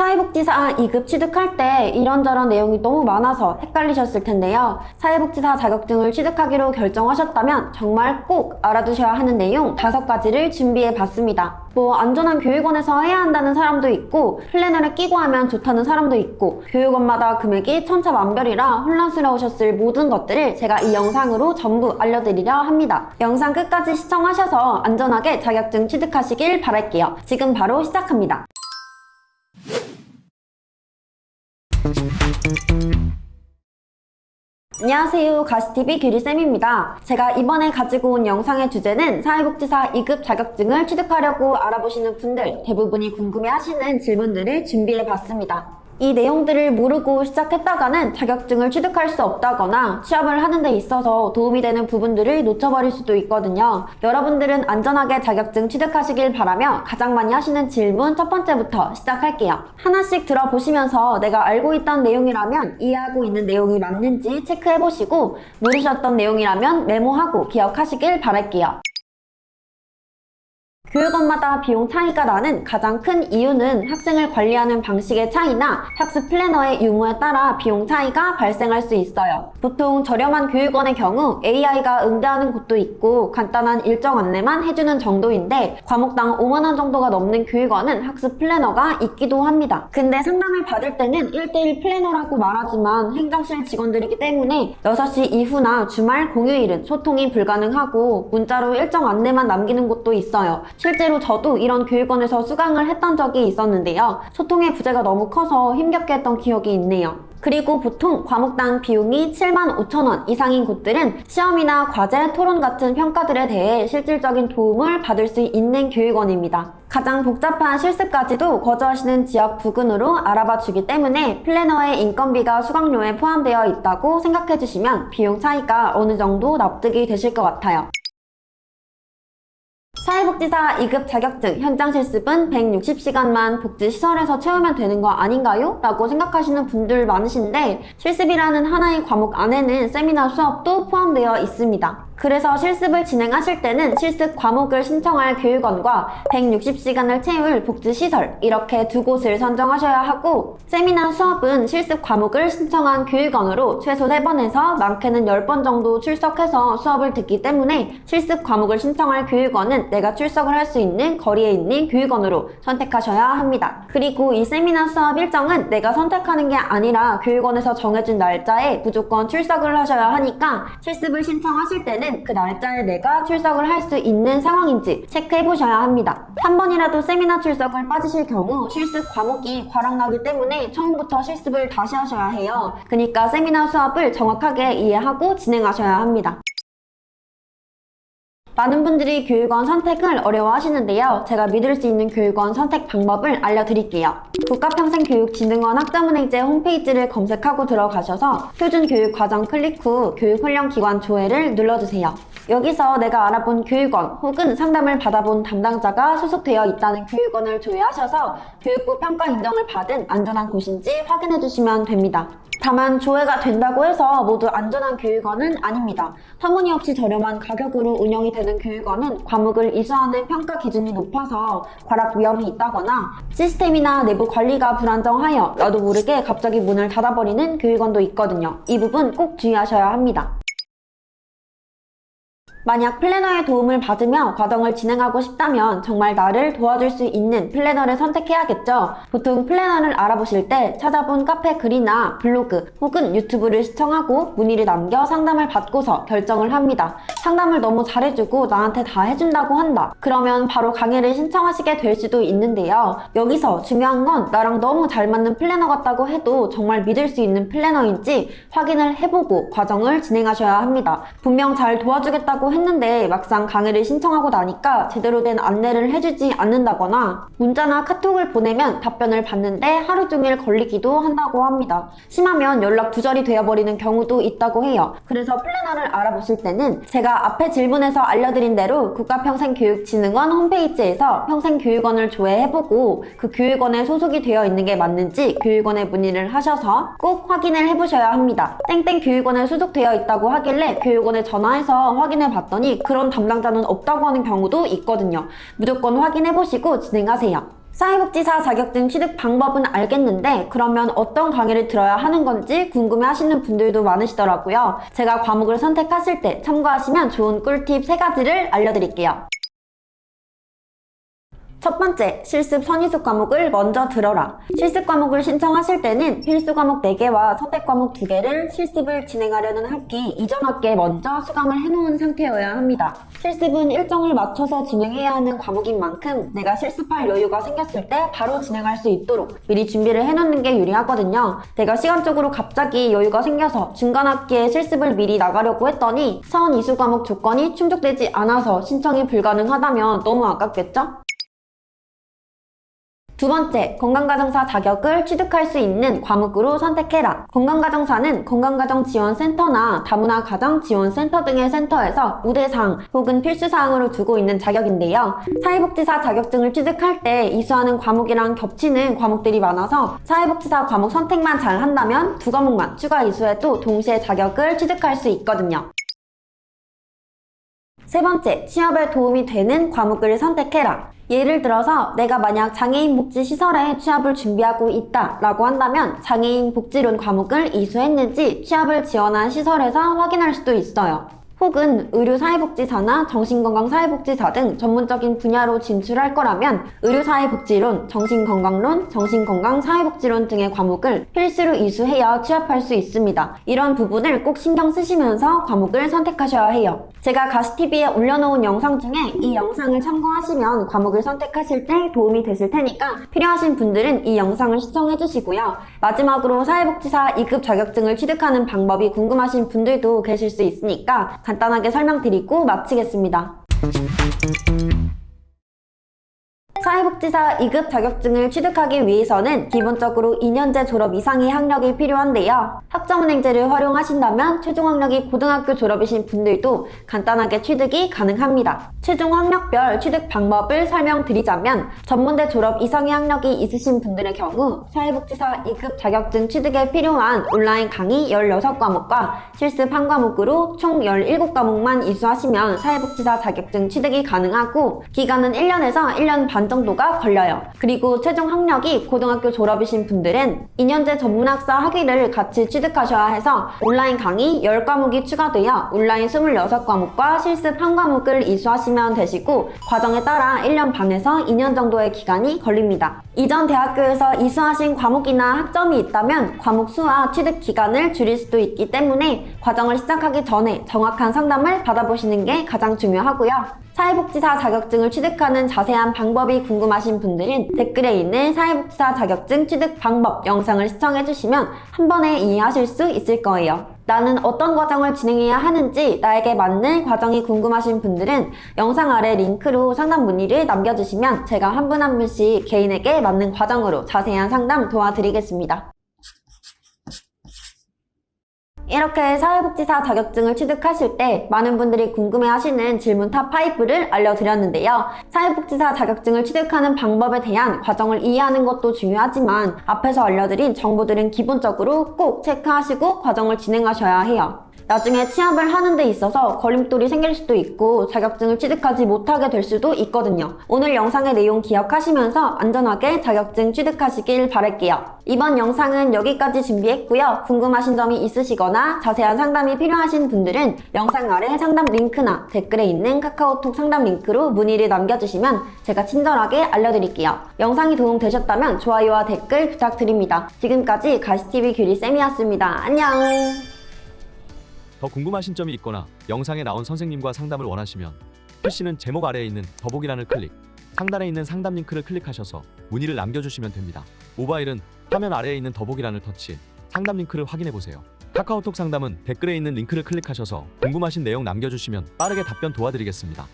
사회복지사 2급 취득할 때 이런저런 내용이 너무 많아서 헷갈리셨을 텐데요. 사회복지사 자격증을 취득하기로 결정하셨다면 정말 꼭 알아두셔야 하는 내용 다섯 가지를 준비해 봤습니다. 뭐 안전한 교육원에서 해야 한다는 사람도 있고 플래너를 끼고 하면 좋다는 사람도 있고 교육원마다 금액이 천차만별이라 혼란스러우셨을 모든 것들을 제가 이 영상으로 전부 알려드리려 합니다. 영상 끝까지 시청하셔서 안전하게 자격증 취득하시길 바랄게요. 지금 바로 시작합니다. 안녕하세요. 가시TV 규리쌤입니다. 제가 이번에 가지고 온 영상의 주제는 사회복지사 2급 자격증을 취득하려고 알아보시는 분들 대부분이 궁금해 하시는 질문들을 준비해 봤습니다. 이 내용들을 모르고 시작했다가는 자격증을 취득할 수 없다거나 취업을 하는 데 있어서 도움이 되는 부분들을 놓쳐버릴 수도 있거든요. 여러분들은 안전하게 자격증 취득하시길 바라며 가장 많이 하시는 질문 첫 번째부터 시작할게요. 하나씩 들어보시면서 내가 알고 있던 내용이라면 이해하고 있는 내용이 맞는지 체크해보시고 모르셨던 내용이라면 메모하고 기억하시길 바랄게요. 교육원마다 비용 차이가 나는 가장 큰 이유는 학생을 관리하는 방식의 차이나 학습 플래너의 유무에 따라 비용 차이가 발생할 수 있어요. 보통 저렴한 교육원의 경우 AI가 응대하는 곳도 있고 간단한 일정 안내만 해주는 정도인데 과목당 5만원 정도가 넘는 교육원은 학습 플래너가 있기도 합니다. 근데 상담을 받을 때는 1대1 플래너라고 말하지만 행정실 직원들이기 때문에 6시 이후나 주말 공휴일은 소통이 불가능하고 문자로 일정 안내만 남기는 곳도 있어요. 실제로 저도 이런 교육원에서 수강을 했던 적이 있었는데요. 소통의 부재가 너무 커서 힘겹게 했던 기억이 있네요. 그리고 보통 과목당 비용이 7만 5천 원 이상인 곳들은 시험이나 과제, 토론 같은 평가들에 대해 실질적인 도움을 받을 수 있는 교육원입니다. 가장 복잡한 실습까지도 거주하시는 지역 부근으로 알아봐 주기 때문에 플래너의 인건비가 수강료에 포함되어 있다고 생각해 주시면 비용 차이가 어느 정도 납득이 되실 것 같아요. 사회복지사 2급 자격증 현장 실습은 160시간만 복지시설에서 채우면 되는 거 아닌가요? 라고 생각하시는 분들 많으신데 실습이라는 하나의 과목 안에는 세미나 수업도 포함되어 있습니다. 그래서 실습을 진행하실 때는 실습 과목을 신청할 교육원과 160시간을 채울 복지시설 이렇게 두 곳을 선정하셔야 하고 세미나 수업은 실습 과목을 신청한 교육원으로 최소 3번에서 많게는 10번 정도 출석해서 수업을 듣기 때문에 실습 과목을 신청할 교육원은 내가 출석을 할 수 있는 거리에 있는 교육원으로 선택하셔야 합니다. 그리고 이 세미나 수업 일정은 내가 선택하는 게 아니라 교육원에서 정해준 날짜에 무조건 출석을 하셔야 하니까 실습을 신청하실 때는 그 날짜에 내가 출석을 할 수 있는 상황인지 체크해 보셔야 합니다. 한 번이라도 세미나 출석을 빠지실 경우 실습 과목이 과락나기 때문에 처음부터 실습을 다시 하셔야 해요. 그러니까 세미나 수업을 정확하게 이해하고 진행하셔야 합니다. 많은 분들이 교육원 선택을 어려워하시는데요. 제가 믿을 수 있는 교육원 선택 방법을 알려드릴게요. 국가평생교육진흥원 학자문행제 홈페이지를 검색하고 들어가셔서 표준 교육 과정 클릭 후 교육훈련기관 조회를 눌러주세요. 여기서 내가 알아본 교육원 혹은 상담을 받아본 담당자가 소속되어 있다는 교육원을 조회하셔서 교육부 평가 인정을 받은 안전한 곳인지 확인해 주시면 됩니다. 다만 조회가 된다고 해서 모두 안전한 교육원은 아닙니다. 터무니없이 저렴한 가격으로 운영이 되는 교육원은 과목을 이수하는 평가 기준이 높아서 과락 위험이 있다거나 시스템이나 내부 관리가 불안정하여 나도 모르게 갑자기 문을 닫아버리는 교육원도 있거든요. 이 부분 꼭 주의하셔야 합니다. 만약 플래너의 도움을 받으며 과정을 진행하고 싶다면 정말 나를 도와줄 수 있는 플래너를 선택해야겠죠. 보통 플래너를 알아보실 때 찾아본 카페 글이나 블로그 혹은 유튜브를 시청하고 문의를 남겨 상담을 받고서 결정을 합니다. 상담을 너무 잘해주고 나한테 다 해준다고 한다. 그러면 바로 강의를 신청하시게 될 수도 있는데요. 여기서 중요한 건 나랑 너무 잘 맞는 플래너 같다고 해도 정말 믿을 수 있는 플래너인지 확인을 해보고 과정을 진행하셔야 합니다. 분명 잘 도와주겠다 고 했는데 막상 강의를 신청하고 나니까 제대로 된 안내를 해주지 않는다거나 문자나 카톡을 보내면 답변을 받는데 하루 종일 걸리기도 한다고 합니다. 심하면 연락 두절이 되어버리는 경우도 있다고 해요. 그래서 플래너를 알아보실 때는 제가 앞에 질문에서 알려드린 대로 국가평생교육진흥원 홈페이지에서 평생교육원을 조회해보고 그 교육원에 소속이 되어 있는 게 맞는지 교육원에 문의를 하셔서 꼭 확인을 해보셔야 합니다. 땡땡 교육원에 소속되어 있다고 하길래 교육원에 전화해서 확인해 봤 더니 그런 담당자는 없다고 하는 경우도 있거든요. 무조건 확인해 보시고 진행하세요. 사회복지사 자격증 취득 방법은 알겠는데 그러면 어떤 강의를 들어야 하는 건지 궁금해 하시는 분들도 많으시더라고요. 제가 과목을 선택하실 때 참고하시면 좋은 꿀팁 3가지를 알려드릴게요. 첫 번째, 실습 선의숙 과목을 먼저 들어라. 실습 과목을 신청하실 때는 필수 과목 4개와 선택 과목 2개를 실습을 진행하려는 학기 이전 학기에 먼저 수강을 해놓은 상태여야 합니다. 실습은 일정을 맞춰서 진행해야 하는 과목인 만큼 내가 실습할 여유가 생겼을 때 바로 진행할 수 있도록 미리 준비를 해놓는 게 유리하거든요. 내가 시간적으로 갑자기 여유가 생겨서 중간 학기에 실습을 미리 나가려고 했더니 선 이수 과목 조건이 충족되지 않아서 신청이 불가능하다면 너무 아깝겠죠? 두 번째, 건강가정사 자격을 취득할 수 있는 과목으로 선택해라. 건강가정사는 건강가정지원센터나 다문화 가정지원센터 등의 센터에서 우대사항 혹은 필수사항으로 두고 있는 자격인데요. 사회복지사 자격증을 취득할 때 이수하는 과목이랑 겹치는 과목들이 많아서 사회복지사 과목 선택만 잘 한다면 두 과목만 추가 이수해도 동시에 자격을 취득할 수 있거든요. 세 번째, 취업에 도움이 되는 과목을 선택해라. 예를 들어서 내가 만약 장애인 복지 시설에 취업을 준비하고 있다 라고 한다면 장애인 복지론 과목을 이수했는지 취업을 지원한 시설에서 확인할 수도 있어요. 혹은 의료사회복지사나 정신건강사회복지사 등 전문적인 분야로 진출할 거라면 의료사회복지론, 정신건강론, 정신건강사회복지론 등의 과목을 필수로 이수해야 취업할 수 있습니다. 이런 부분을 꼭 신경 쓰시면서 과목을 선택하셔야 해요. 제가 가시TV에 올려놓은 영상 중에 이 영상을 참고하시면 과목을 선택하실 때 도움이 되실 테니까 필요하신 분들은 이 영상을 시청해 주시고요. 마지막으로 사회복지사 2급 자격증을 취득하는 방법이 궁금하신 분들도 계실 수 있으니까 간단하게 설명드리고 마치겠습니다. 사회복지사 2급 자격증을 취득하기 위해서는 기본적으로 2년제 졸업 이상의 학력이 필요한데요. 학점은행제를 활용하신다면 최종 학력이 고등학교 졸업이신 분들도 간단하게 취득이 가능합니다. 최종 학력별 취득 방법을 설명드리자면 전문대 졸업 이상의 학력이 있으신 분들의 경우 사회복지사 2급 자격증 취득에 필요한 온라인 강의 16과목과 실습 1과목으로 총 17과목만 이수하시면 사회복지사 자격증 취득이 가능하고 기간은 1년에서 1년 반 정도가 걸려요. 그리고 최종 학력이 고등학교 졸업이신 분들은 2년제 전문학사 학위를 같이 취득하셔야 해서 온라인 강의 10과목이 추가되어 온라인 26과목과 실습 1과목을 이수하시면 되시고 과정에 따라 1년 반에서 2년 정도의 기간이 걸립니다. 이전 대학교에서 이수하신 과목이나 학점이 있다면 과목 수와 취득 기간을 줄일 수도 있기 때문에 과정을 시작하기 전에 정확한 상담을 받아보시는 게 가장 중요하고요. 사회복지사 자격증을 취득하는 자세한 방법이 궁금하신 분들은 댓글에 있는 사회복지사 자격증 취득 방법 영상을 시청해주시면 한 번에 이해하실 수 있을 거예요. 나는 어떤 과정을 진행해야 하는지 나에게 맞는 과정이 궁금하신 분들은 영상 아래 링크로 상담 문의를 남겨주시면 제가 한 분한 분씩 개인에게 맞는 과정으로 자세한 상담 도와드리겠습니다. 이렇게 사회복지사 자격증을 취득하실 때 많은 분들이 궁금해하시는 질문 탑5를 알려드렸는데요. 사회복지사 자격증을 취득하는 방법에 대한 과정을 이해하는 것도 중요하지만 앞에서 알려드린 정보들은 기본적으로 꼭 체크하시고 과정을 진행하셔야 해요. 나중에 취업을 하는 데 있어서 걸림돌이 생길 수도 있고 자격증을 취득하지 못하게 될 수도 있거든요. 오늘 영상의 내용 기억하시면서 안전하게 자격증 취득하시길 바랄게요. 이번 영상은 여기까지 준비했고요. 궁금하신 점이 있으시거나 자세한 상담이 필요하신 분들은 영상 아래 상담 링크나 댓글에 있는 카카오톡 상담 링크로 문의를 남겨주시면 제가 친절하게 알려드릴게요. 영상이 도움되셨다면 좋아요와 댓글 부탁드립니다. 지금까지 가시TV 규리쌤이었습니다. 안녕! 더 궁금하신 점이 있거나 영상에 나온 선생님과 상담을 원하시면 PC는 제목 아래에 있는 더보기란을 클릭, 상단에 있는 상담 링크를 클릭하셔서 문의를 남겨주시면 됩니다. 모바일은 화면 아래에 있는 더보기란을 터치, 상담 링크를 확인해 보세요. 카카오톡 상담은 댓글에 있는 링크를 클릭하셔서 궁금하신 내용 남겨주시면 빠르게 답변 도와드리겠습니다.